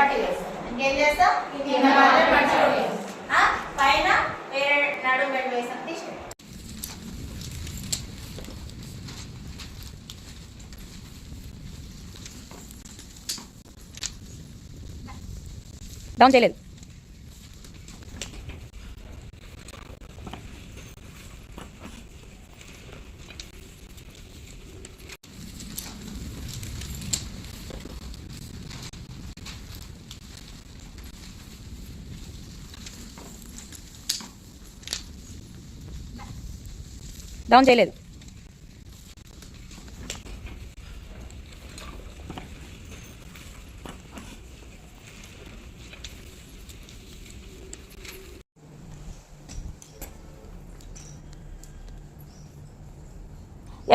పట్టి వేస్తాం ఇంకేం చేస్తాం కింద మాత్రం పట్టి వేస్తాం. ఆ? పైన వేరే నడుము బెల్ట్ వేసాం తీసుకో డౌన్ చేయలేదు డౌన్ చేయలేదు.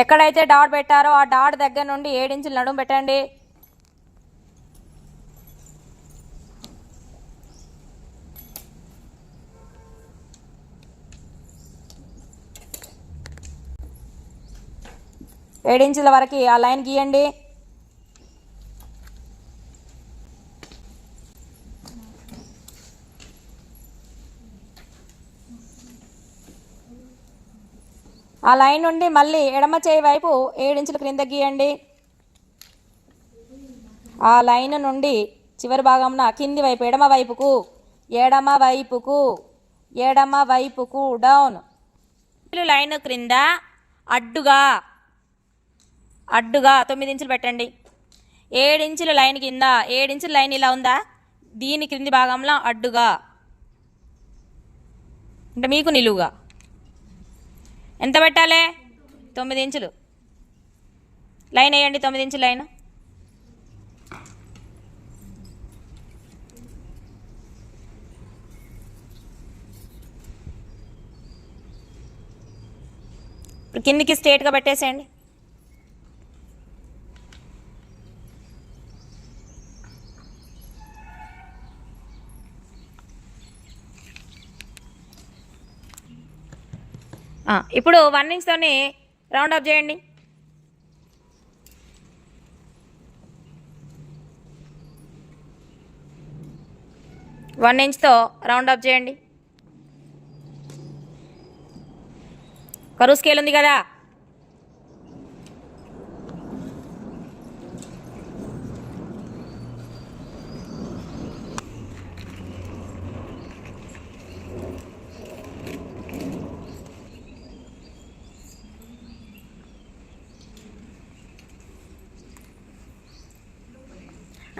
ఎక్కడైతే డాట్ పెట్టారో ఆ డాట్ దగ్గర నుండి ఏడించులు నడుము పెట్టండి. ఏడించుల వరకు ఆ లైన్ గీయండి. ఆ లైన్ నుండి మళ్ళీ ఎడమ చేయి వైపు ఏడించుల క్రింద గీయండి. ఆ లైన్ నుండి చివరి భాగంన కింది వైపు ఎడమ వైపుకు ఎడమ వైపుకు ఎడమ వైపుకు డౌన్. లైన్ క్రింద అడ్డుగా అడ్డుగా తొమ్మిది ఇంచులు పెట్టండి. ఏడించుల లైన్ కింద ఏడించుల లైన్ ఇలా ఉందా? దీని క్రింది భాగంలో అడ్డుగా. అంటే మీకు నిలువుగా. ఎంత పెట్టాలి? తొమ్మిది ఇంచులు. లైన్ వేయండి తొమ్మిది ఇంచుల లైన్. ఇప్పుడు కిందికి స్ట్రేట్గా పెట్టేసేయండి. ఇప్పుడు వన్ ఇంచ్తోని రౌండ్ అప్ చేయండి. వన్ ఇంచ్తో రౌండ్ అప్ చేయండి. కరువు స్కేల్ ఉంది కదా?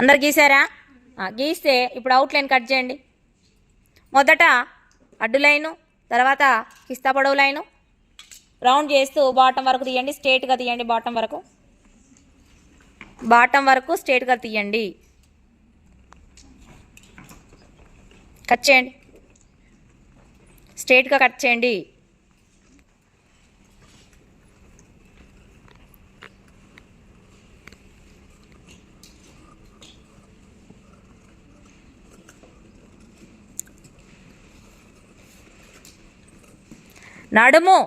అందరు గీసారా? గీస్తే ఇప్పుడు అవుట్లైన్ కట్ చేయండి. మొదట అడ్డు లైను తర్వాత కిస్తా పొడవు లైను. రౌండ్ చేస్తూ బాటం వరకు తీయండి స్ట్రేట్గా తీయండి బాటం వరకు. బాటం వరకు స్ట్రేట్గా తీయండి. కట్ చేయండి. స్ట్రేట్గా కట్ చేయండి. నడుము.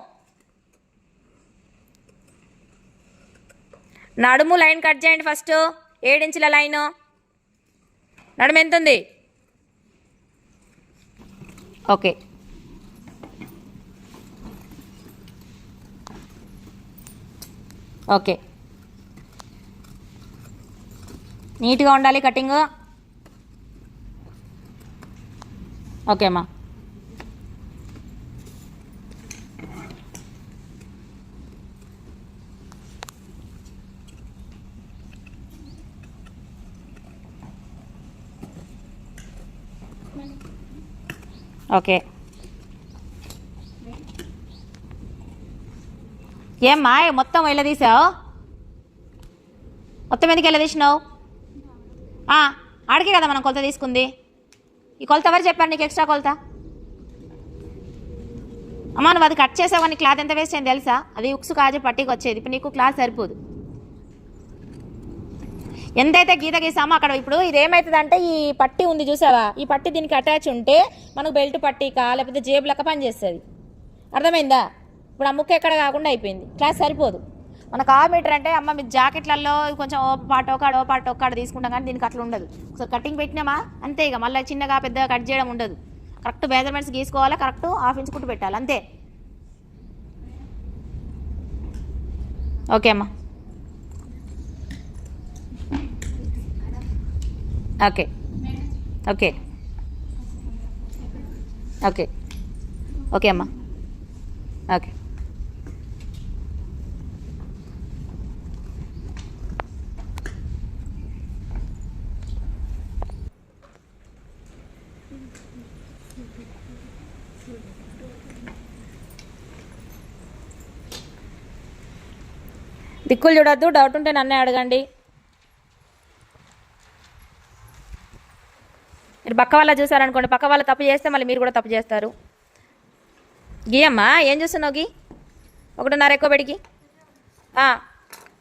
నడుము లైన్ కట్ చేయండి ఫస్ట్. ఏడించుల లైన్. నడుము ఎంత ఉంది ఓకే. ఓకే. నీట్గా ఉండాలి కటింగ్. ఓకే అమ్మా. ఓకే. ఏమ్మా మొత్తం ఎలా తీసావు? మొత్తం ఎందుకు ఎలా తీసినావు? అడిగే కదా మనం కొలత తీసుకుంది. ఈ కొలత ఎవరు చెప్పారు నీకు ఎక్స్ట్రా కొలత? అమ్మా నువ్వు అది కట్ చేసావు కానీ క్లాత్ ఎంత వేస్ట్ అయింది తెలుసా? అది ఉక్సు కాజు పట్టికి వచ్చేది. ఇప్పుడు నీకు క్లాత్ సరిపోదు. ఎంతైతే గీత గీసామో అక్కడ ఇప్పుడు ఇది ఏమవుతుందంటే ఈ పట్టి ఉంది చూసావా? ఈ పట్టి దీనికి అటాచ్ ఉంటే మనకు బెల్ట్ పట్టిక లేకపోతే జేబు లెక్క పనిచేస్తుంది అర్థమైందా? ఇప్పుడు ఆ ముక్క ఎక్కడ కాకుండా అయిపోయింది. క్లాస్ సరిపోదు. మనకు ఆ మీటర్ అంటే అమ్మ మీ జాకెట్లలో కొంచెం ఓ పాట ఒకడు ఓ పాట ఒక్కడు తీసుకుంటాం కానీ దీనికి అట్లా ఉండదు. ఒకసారి కటింగ్ పెట్టినామా? అంతే ఇక. మళ్ళీ చిన్నగా పెద్దగా కట్ చేయడం ఉండదు. కరెక్ట్ మెజర్మెంట్స్ గీసుకోవాలి? కరెక్ట్ హాఫ్ ఇంచ్ కుట్టు పెట్టాలి? అంతే. ఓకే అమ్మా. ఓకే ఓకే ఓకే ఓకే అమ్మా ఓకే దిక్కులు చూడొద్దు డౌట్ ఉంటే నన్నే అడగండి. పక్క వాళ్ళ చూసారనుకోండి పక్క వాళ్ళ తప్పు చేస్తే మళ్ళీ మీరు కూడా తప్పు చేస్తారు. గీయమ్మా ఏం చూస్తున్నావు గీ? ఒకటిన్నర ఎక్కువ పెడికి.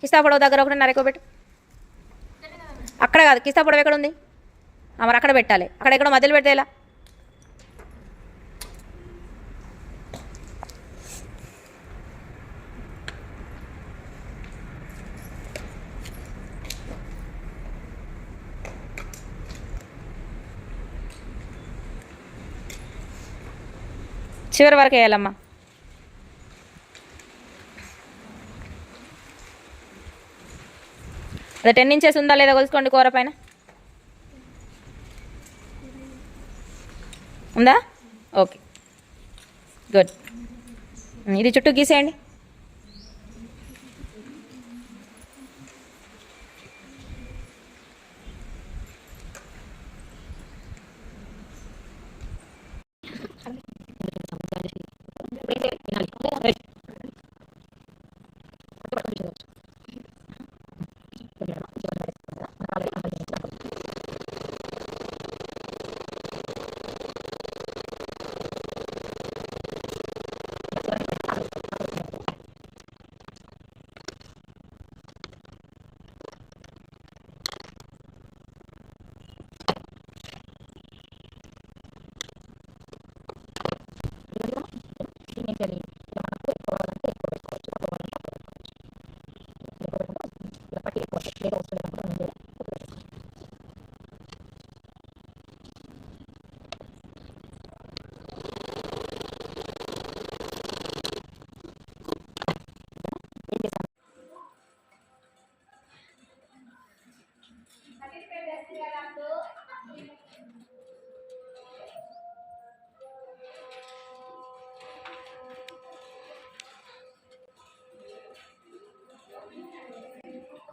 కిస్తా పొడవు దగ్గర ఒకటిన్నర ఎక్కువ పెట్టు. అక్కడ కాదు కిస్తా పొడవు ఎక్కడ ఉంది? మరి అక్కడ పెట్టాలి. అక్కడ ఎక్కడ మధ్యలో పెడితే ఎలా? చివరి వరకు వేయాలమ్మా. అదే టెన్ ఇంచెస్ ఉందా లేదా కొలుసుకోండి కూర పైన? ఉందా? ఓకే. గుడ్. ఇది చుట్టూ గీసేయండి. experiencia